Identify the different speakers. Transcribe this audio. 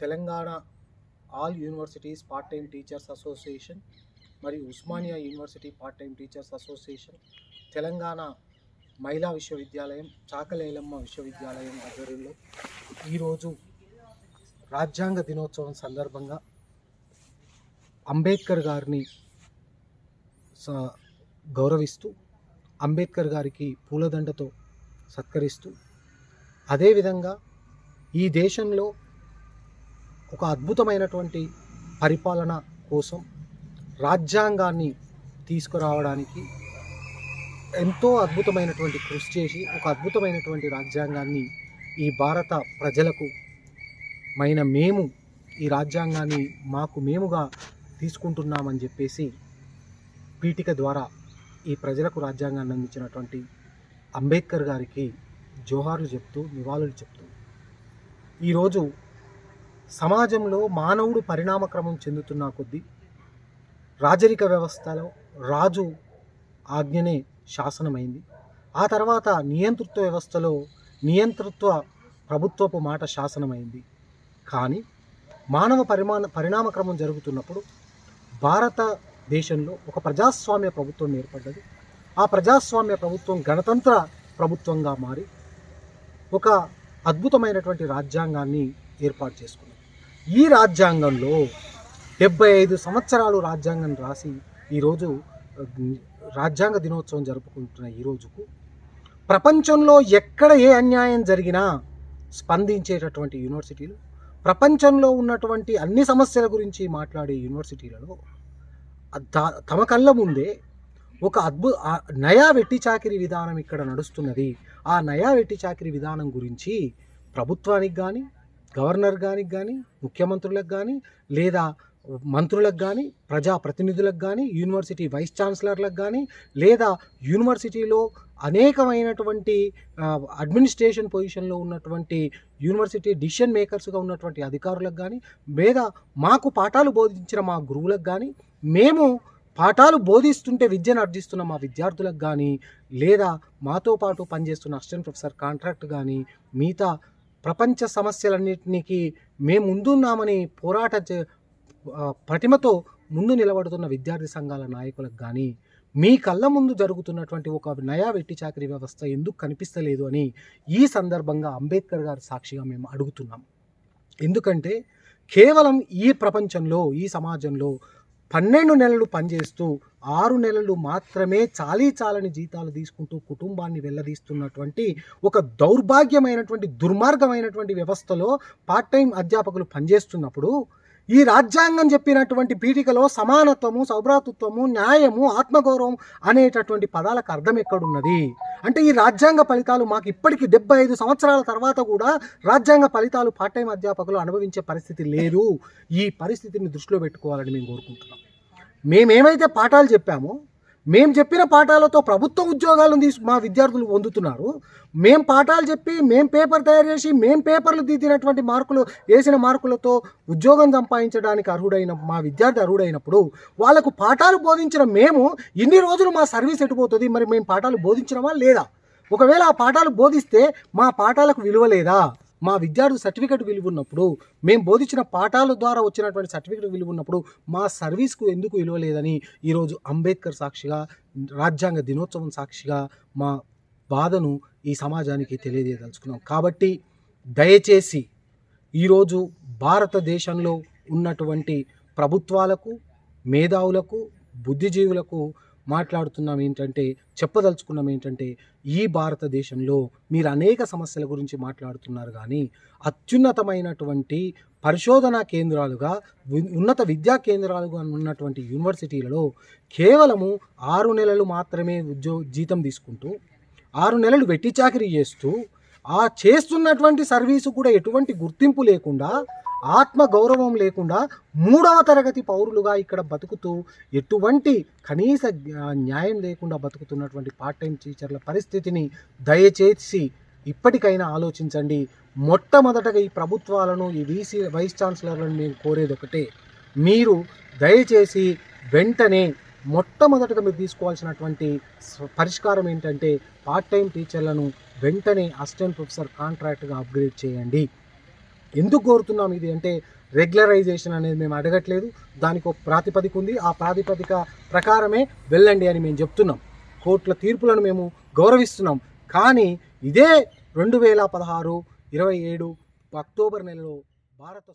Speaker 1: Telangana all universities part time teachers association మరియు Osmania university part time teachers association Telangana మహిళా విశ్వవిద్యాలయం చాకలేలమ్మ విశ్వవిద్యాలయం ఆధ్వర్యంలో ఈరోజు రాజ్యాంగ దినోత్సవం సందర్భంగా అంబేద్కర్ గారిని స- గౌరవిస్తూ అంబేద్కర్ గారికి పూలదండతో సత్కరిస్తూ అదేవిధంగా ఈ దేశంలో ఒక అద్భుతమైనటువంటి పరిపాలన కోసం రాజ్యాంగాన్ని తీసుకురావడానికి ఎంతో అద్భుతమైనటువంటి కృషి చేసి ఒక అద్భుతమైనటువంటి రాజ్యాంగాన్ని ఈ భారత ప్రజలకు మైన మేము ఈ రాజ్యాంగాన్ని మాకు మేముగా తీసుకుంటున్నామని చెప్పేసి పీఠిక ద్వారా ఈ ప్రజలకు రాజ్యాంగాన్ని అందించినటువంటి అంబేద్కర్ గారికి జోహార్లు చెప్తూ నివాళులు చెప్తూ ఈరోజు సమాజంలో మానవుడు పరిణామక్రమం చెందుతున్న కొద్దీ రాజరిక వ్యవస్థలో రాజు ఆజ్ఞనే శాసనమైంది. ఆ తర్వాత నియంతృత్వ వ్యవస్థలో నియంతృత్వ ప్రభుత్వపు మాట శాసనమైంది. కానీ మానవ పరిమాణ పరిణామక్రమం జరుగుతున్నప్పుడు భారతదేశంలో ఒక ప్రజాస్వామ్య ప్రభుత్వం ఏర్పడ్డది. ఆ ప్రజాస్వామ్య ప్రభుత్వం గణతంత్ర ప్రభుత్వంగా మారి ఒక అద్భుతమైనటువంటి రాజ్యాంగాన్ని ఏర్పాటు చేసుకుంది ఈ రాజ్యాంగంలో డెబ్బై ఐదు సంవత్సరాలు రాజ్యాంగం రాసి ఈరోజు రాజ్యాంగ దినోత్సవం జరుపుకుంటున్న ఈ రోజుకు ప్రపంచంలో ఎక్కడ ఏ అన్యాయం జరిగినా స్పందించేటటువంటి యూనివర్సిటీలు ప్రపంచంలో ఉన్నటువంటి అన్ని సమస్యల గురించి మాట్లాడే యూనివర్సిటీలలో తమ కళ్ళ ముందే ఒక అద్భుత నయా వెట్టి చాకిరి విధానం ఇక్కడ నడుస్తున్నది. ఆ నయా వెట్టి చాకిరి విధానం గురించి ప్రభుత్వానికి కానీ గవర్నర్ గానికి కానీ ముఖ్యమంత్రులకు కానీ లేదా మంత్రులకు కానీ ప్రజాప్రతినిధులకు కానీ యూనివర్సిటీ వైస్ ఛాన్సలర్లకు కానీ లేదా యూనివర్సిటీలో అనేకమైనటువంటి అడ్మినిస్ట్రేషన్ పొజిషన్లో ఉన్నటువంటి యూనివర్సిటీ డిసిషన్ మేకర్స్గా ఉన్నటువంటి అధికారులకు కానీ లేదా మాకు పాఠాలు బోధించిన మా గురువులకు కానీ మేము పాఠాలు బోధిస్తుంటే విద్యను అర్జిస్తున్న మా విద్యార్థులకు కానీ లేదా మాతో పాటు పనిచేస్తున్న అసిస్టెంట్ ప్రొఫెసర్ కాంట్రాక్ట్ కానీ మిగతా ప్రపంచ సమస్యలన్నింటికి మేము ముందున్నామని పోరాట చే- పటిమతో ముందు నిలబడుతున్న విద్యార్థి సంఘాల నాయకులకు కానీ మీ కళ్ళ ముందు జరుగుతున్నటువంటి ఒక నయా వెట్టి చాకరీ వ్యవస్థ ఎందుకు కనిపిస్తలేదు అని ఈ సందర్భంగా అంబేద్కర్ గారి సాక్షిగా మేము అడుగుతున్నాం. ఎందుకంటే కేవలం ఈ ప్రపంచంలో ఈ సమాజంలో పన్నెండు నెలలు పనిచేస్తూ ఆరు నెలలు మాత్రమే చాలీ చాలని జీతాలు తీసుకుంటూ కుటుంబాన్ని వెళ్ళదీస్తున్నటువంటి ఒక దౌర్భాగ్యమైనటువంటి దుర్మార్గమైనటువంటి వ్యవస్థలో పార్ట్ టైం అధ్యాపకులు పనిచేస్తున్నప్పుడు ఈ రాజ్యాంగం చెప్పినటువంటి పీఠికలో సమానత్వము సౌభ్రాతృత్వము న్యాయము ఆత్మగౌరవం అనేటటువంటి పదాలకు అర్థం ఎక్కడున్నది? అంటే ఈ రాజ్యాంగ ఫలితాలు మాకు ఇప్పటికీ డెబ్బై ఐదు సంవత్సరాల తర్వాత కూడా రాజ్యాంగ ఫలితాలు పార్ట్ టైం అధ్యాపకులు అనుభవించే పరిస్థితి లేదు. ఈ పరిస్థితిని దృష్టిలో పెట్టుకోవాలని మేము కోరుకుంటున్నాం. మేమేమైతే పాఠాలు చెప్పామో మేము చెప్పిన పాఠాలతో ప్రభుత్వ ఉద్యోగాలను తీసు మా విద్యార్థులు పొందుతున్నారు. మేం పాఠాలు చెప్పి మేం పేపర్ తయారు చేసి మేం పేపర్లు దిద్దినటువంటి మార్కులు వేసిన మార్కులతో ఉద్యోగం సంపాదించడానికి అర్హుడైన మా విద్యార్థి అర్హుడైనప్పుడు వాళ్ళకు పాఠాలు బోధించిన మేము ఇన్ని రోజులు మా సర్వీస్ ఎటుపోతుంది మరి మేము పాఠాలు బోధించినమా లేదా? ఒకవేళ ఆ పాఠాలు బోధిస్తే మా పాఠాలకు విలువ లేదా? మా విద్యార్థి సర్టిఫికేట్ విలువ ఉన్నప్పుడు మేము బోధించిన పాఠాల ద్వారా వచ్చినటువంటి సర్టిఫికెట్ విలువ ఉన్నప్పుడు మా సర్వీస్కు ఎందుకు విలువ లేదని ఈరోజు అంబేద్కర్ సాక్షిగా రాజ్యాంగ దినోత్సవం సాక్షిగా మా బాధను ఈ సమాజానికి తెలియజేయదలుచుకున్నాం. కాబట్టి దయచేసి ఈరోజు భారతదేశంలో ఉన్నటువంటి ప్రభుత్వాలకు మేధావులకు బుద్ధిజీవులకు మాట్లాడుతున్నాం ఏంటంటే చెప్పదలుచుకున్నాం ఏంటంటే ఈ భారతదేశంలో మీరు అనేక సమస్యల గురించి మాట్లాడుతున్నారు కానీ అత్యున్నతమైనటువంటి పరిశోధనా కేంద్రాలుగా ఉన్నత విద్యా కేంద్రాలుగా ఉన్నటువంటి యూనివర్సిటీలలో కేవలము ఆరు నెలలు మాత్రమే ఉద్యో జీతం తీసుకుంటూ ఆరు నెలలు వెట్టి చాకరీ చేస్తూ ఆ చేస్తున్నటువంటి సర్వీసు కూడా ఎటువంటి గుర్తింపు లేకుండా ఆత్మ గౌరవం లేకుండా మూడవ తరగతి పౌరులుగా ఇక్కడ బతుకుతూ ఎటువంటి కనీస న్యాయం లేకుండా బతుకుతున్నటువంటి పార్ట్ టైం టీచర్ల పరిస్థితిని దయచేసి ఇప్పటికైనా ఆలోచించండి. మొట్టమొదటగా ఈ ప్రభుత్వాలను ఈ వీసీ వైస్ ఛాన్సలర్లను నేను కోరేది ఒకటే మీరు దయచేసి వెంటనే మొట్టమొదటగా మీరు తీసుకోవాల్సినటువంటి పరిష్కారం ఏంటంటే పార్ట్ టైం టీచర్లను వెంటనే అసిస్టెంట్ ప్రొఫెసర్ కాంట్రాక్ట్గా అప్గ్రేడ్ చేయండి. ఎందుకు కోరుతున్నాం ఇది అంటే రెగ్యులరైజేషన్ అనేది మేము అడగట్లేదు. దానికి ఒక ప్రాతిపదిక ఉంది. ఆ ప్రాతిపదిక ప్రకారమే వెళ్ళండి అని మేము చెప్తున్నాం. కోర్టుల తీర్పులను మేము గౌరవిస్తున్నాం. కానీ ఇదే రెండు వేల పదహారు ఇరవై ఏడు అక్టోబర్ నెలలో భారత